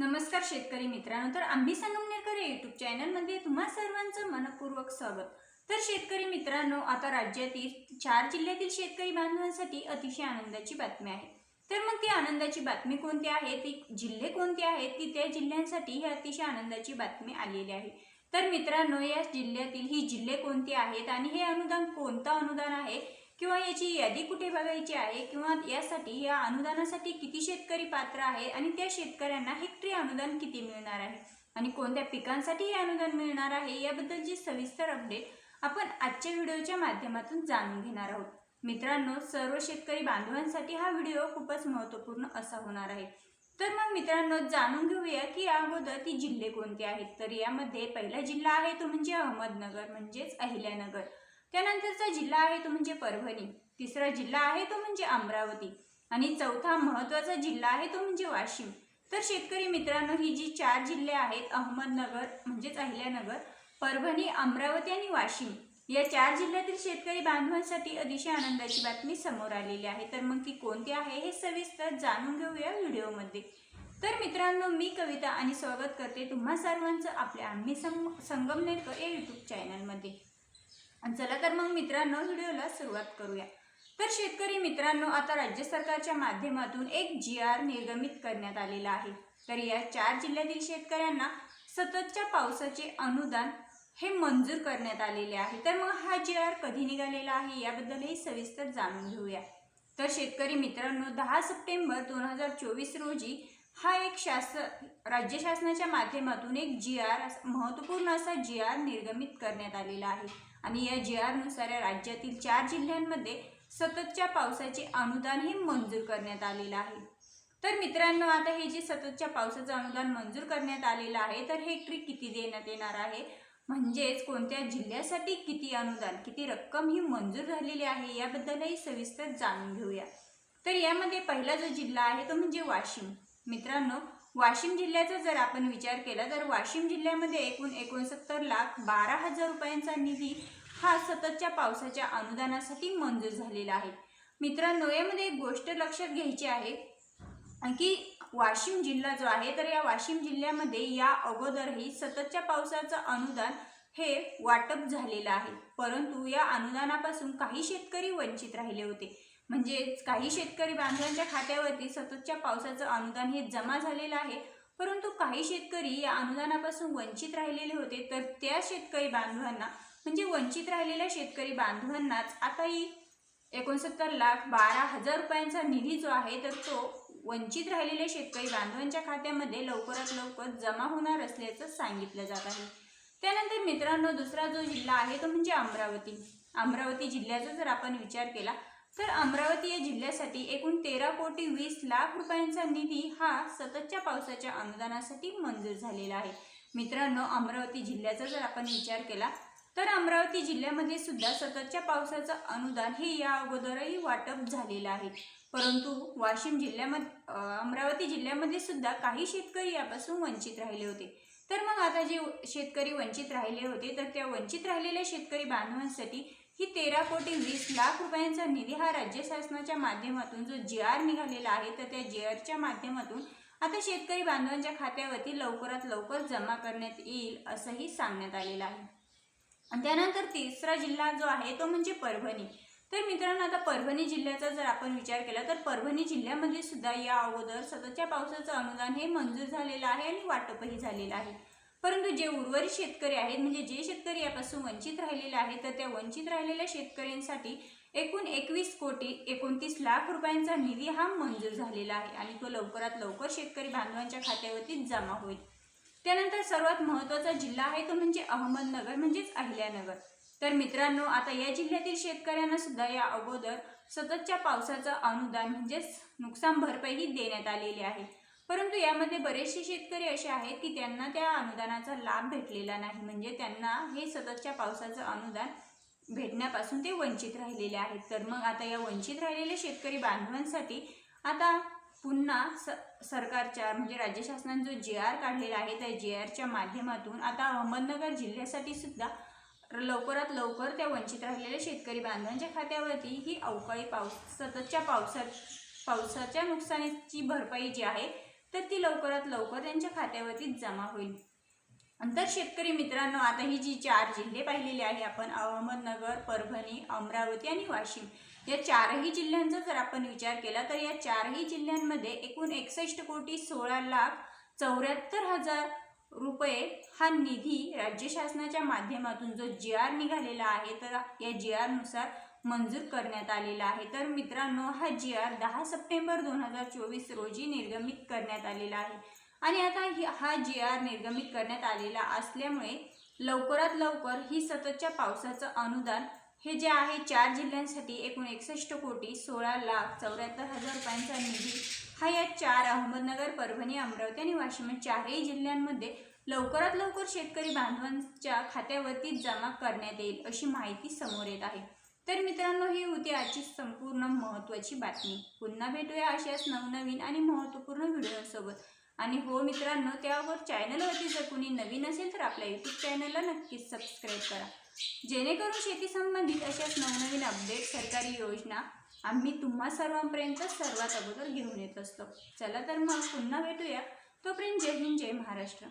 नमस्कार शेतकरी मित्रांनो तर आम्ही संगमनेरकर युट्यूब चॅनलमध्ये तुम्हा सर्वांचं मनपूर्वक स्वागत. तर शेतकरी मित्रांनो आता राज्यातील चार जिल्ह्यातील शेतकरी बांधवांसाठी अतिशय आनंदाची बातमी आहे. तर मग ती आनंदाची बातमी कोणती आहे? ती जिल्हे कोणते आहेत? की त्या जिल्ह्यांसाठी ही अतिशय आनंदाची बातमी आलेली आहे. तर मित्रांनो या जिल्ह्यातील ही जिल्हे कोणती आहेत? आणि हे अनुदान कोणतं अनुदान आहे? किंवा याची यादी कुठे बघायची आहे किंवा यासाठी या अनुदानासाठी किती शेतकरी पात्र आहे आणि त्या शेतकऱ्यांना हेक्टरी अनुदान किती मिळणार आहे? आणि कोणत्या पिकांसाठी हे अनुदान मिळणार आहे? याबद्दलची सविस्तर अपडेट आपण आजच्या व्हिडिओच्या माध्यमातून जाणून घेणार आहोत. मित्रांनो सर्व शेतकरी बांधवांसाठी हा व्हिडिओ खूपच महत्त्वपूर्ण असा होणार आहे. तर मग मित्रांनो जाणून घेऊया की या अगोदर ती जिल्हे कोणते आहेत? तर यामध्ये पहिला जिल्हा आहे तो म्हणजे अहमदनगर म्हणजेच अहिल्यानगर. त्यानंतरचा जिल्हा आहे तो म्हणजे परभणी. तिसरा जिल्हा आहे तो म्हणजे अमरावती. आणि चौथा महत्त्वाचा जिल्हा आहे तो म्हणजे वाशिम. तर शेतकरी मित्रांनो ही जी चार जिल्हे आहेत अहमदनगर म्हणजेच अहिल्यानगर परभणी अमरावती आणि वाशिम या चार जिल्ह्यातील शेतकरी बांधवांसाठी अतिशय आनंदाची बातमी समोर आलेली आहे. तर मग ती कोणती आहे हे सविस्तर जाणून घेऊया व्हिडिओमध्ये. तर मित्रांनो मी कविता आणि स्वागत करते तुम्हा सर्वांचं आपल्या आम्ही सं संगमनेरकर या यूट्यूब चॅनलमध्ये आणि चला तर मग मित्रांनो व्हिडिओला सुरुवात करूया. तर शेतकरी मित्रांनो आता राज्य सरकारच्या माध्यमातून एक जी आर निर्गमित करण्यात आलेला आहे. तर या चार जिल्ह्यातील शेतकऱ्यांना सततच्या पावसाचे अनुदान हे मंजूर करण्यात आलेले आहे. तर मग हा जी आर कधी निघालेला आहे याबद्दलही सविस्तर जाणून घेऊया. तर शेतकरी मित्रांनो दहा सप्टेंबर दोन हजार चोवीस रोजी हा एक शासन राज्य शासनाच्या माध्यमातून एक जी आर महत्त्वपूर्ण असा जी आर निर्गमित करण्यात आलेला आहे. आणि या जी आरनुसार या राज्यातील चार जिल्ह्यांमध्ये सततच्या पावसाचे अनुदान हे मंजूर करण्यात आलेलं आहे. तर मित्रांनो आता हे जे सततच्या पावसाचं अनुदान मंजूर करण्यात आलेलं आहे तर हे ट्रिक किती देण्यात येणार आहे? म्हणजेच कोणत्या जिल्ह्यासाठी किती अनुदान किती रक्कम ही मंजूर झालेली आहे याबद्दलही सविस्तर जाणून घेऊया. तर यामध्ये पहिला जो जिल्हा आहे तो म्हणजे वाशिम. मित्रांनो वाशिम जिल्ह्याचा जर आपण विचार केला तर वाशिम जिल्ह्यामध्ये एकूण एकोणसत्तर लाख बारा हजार रुपयांचा निधी हा सततच्या पावसाच्या अनुदानासाठी मंजूर झालेला आहे. मित्रांनो यामध्ये एक गोष्ट लक्षात घ्यायची आहे की वाशिम जिल्हा जो आहे तर या वाशिम जिल्ह्यामध्ये या अगोदरही सततच्या पावसाचं अनुदान हे वाटप झालेलं आहे. परंतु या अनुदानापासून काही शेतकरी वंचित राहिले होते. म्हणजेच काही शेतकरी बांधवांच्या खात्यावरती सततच्या पावसाचं अनुदान हे जमा झालेलं आहे. परंतु काही शेतकरी या अनुदानापासून वंचित राहिलेले होते. तर त्या शेतकरी बांधवांना म्हणजे वंचित राहिलेल्या शेतकरी बांधवांनाच आता ही एकोणसत्तर लाख बारा हजार रुपयांचा निधी जो आहे तर तो वंचित राहिलेल्या शेतकरी बांधवांच्या खात्यामध्ये लवकरात लवकर जमा होणार असल्याचं सांगितलं जात आहे. त्यानंतर मित्रांनो दुसरा जो जिल्हा आहे तो म्हणजे अमरावती. अमरावती जिल्ह्याचा जर आपण विचार केला तर अमरावती या जिल्ह्यासाठी एकूण तेरा कोटी वीस लाख रुपयांचा निधी हा सततच्या पावसाच्या अनुदानासाठी मंजूर झालेला आहे. मित्रांनो अमरावती जिल्ह्याचा जर आपण विचार केला तर अमरावती जिल्ह्यामध्ये सुद्धा सततच्या पावसाचं अनुदान हे या अगोदरही वाटप झालेलं आहे. परंतु वाशिम जिल्ह्यामध्ये अमरावती जिल्ह्यामध्ये सुद्धा काही शेतकरी यापासून वंचित राहिले होते. तर मग आता जे शेतकरी वंचित राहिले होते तर त्या वंचित राहिलेल्या शेतकरी बांधवांसाठी ही तेरा कोटी वीस लाख रुपयांचा निधी हा राज्य शासनाच्या माध्यमातून जो जी आर निघालेला आहे तर त्या जी आरच्या माध्यमातून आता शेतकरी बांधवांच्या खात्यावरती लवकरात लवकर जमा करण्यात येईल असंही सांगण्यात आलेलं आहे. त्यानंतर तिसरा जिल्हा जो आहे तो म्हणजे परभणी. तर मित्रांनो आता परभणी जिल्ह्याचा जर आपण विचार केला तर परभणी जिल्ह्यामध्ये सुद्धा या अगोदर सततच्या पावसाचं अनुदान हे मंजूर झालेलं आहे आणि वाटपही झालेलं आहे. परंतु जे उर्वरित शेतकरी आहेत म्हणजे जे शेतकरी यापासून वंचित राहिलेले आहेत तर त्या वंचित राहिलेल्या शेतकऱ्यांसाठी एकूण एकवीस कोटी एकोणतीस लाख रुपयांचा निधी हा मंजूर झालेला आहे आणि तो लवकरात लवकर शेतकरी बांधवांच्या खात्यावरती जमा होईल. त्यानंतर सर्वात महत्त्वाचा जिल्हा आहे तो म्हणजे अहमदनगर म्हणजेच अहिल्यानगर. तर मित्रांनो आता या जिल्ह्यातील शेतकऱ्यांना सुद्धा या अगोदर सततच्या पावसाचं अनुदान म्हणजेच नुकसान भरपाईही देण्यात आलेली आहे. परंतु यामध्ये बरेचसे शेतकरी असे आहेत की त्यांना त्या अनुदानाचा लाभ भेटलेला नाही. म्हणजे त्यांना हे सततच्या पावसाचं अनुदान भेटण्यापासून ते वंचित राहिलेले आहेत. तर मग आता या वंचित राहिलेल्या शेतकरी बांधवांसाठी आता पुन्हा स सरकारच्या म्हणजे राज्य शासनाने जो जे आर काढलेला आहे त्या जे आरच्या माध्यमातून आता अहमदनगर जिल्ह्यासाठी सुद्धा लवकरात लवकर त्या वंचित राहिलेल्या शेतकरी बांधवांच्या खात्यावरती ही अवकाळी पाऊस सततच्या पावसात पावसाच्या नुकसानीची भरपाई जी आहे तर ती लवकरात लवकर त्यांच्या खात्यावरती जमा होईल. तर शेतकरी मित्रांनो आता ही जी चार जिल्हे पाहिलेले आहे आपण अहमदनगर परभणी अमरावती आणि वाशिम या चारही जिल्ह्यांचा जर आपण विचार केला तर या चारही जिल्ह्यांमध्ये एकूण एकसष्ट कोटी सोळा लाख चौऱ्याहत्तर हजार रुपये हा निधी राज्य शासनाच्या माध्यमातून जो जी आर निघालेला आहे तर या जी आरनुसार मंजूर करण्यात आलेला आहे. तर मित्रांनो हा जी आर दहा सप्टेंबर दोन हजार चोवीस रोजी निर्गमित करण्यात आलेला आहे. आणि आता ही हा जी आर निर्गमित करण्यात आलेला असल्यामुळे लवकरात लवकर ही सततच्या पावसाचं अनुदान हे जे आहे चार जिल्ह्यांसाठी एकूण एकसष्ट कोटी सोळा लाख चौऱ्याहत्तर हजार रुपयांचा निधी हा या चार अहमदनगर परभणी अमरावती आणि वाशिम चारही जिल्ह्यांमध्ये लवकरात लवकर शेतकरी बांधवांच्या खात्यावरती जमा करण्यात येईल अशी माहिती समोर येत आहे. तर मित्रांनो ही होती आजची संपूर्ण महत्त्वाची बातमी. पुन्हा भेटूया अशाच नवनवीन आणि महत्त्वपूर्ण व्हिडिओसोबत. आणि हो मित्रांनो त्यावर चॅनलवरती जर कोणी नवीन असेल तर आपल्या यूट्यूब चॅनलला नक्कीच सबस्क्राईब करा. जेणेकरून शेती संबंधित अशाच नवनवीन अपडेट सरकारी योजना आम्ही तुम्हा सर्वांपर्यंत सर्वात अगोदर घेऊन येत असतो. चला तर मग पुन्हा भेटूया. तोपर्यंत जय हिंद जय महाराष्ट्र.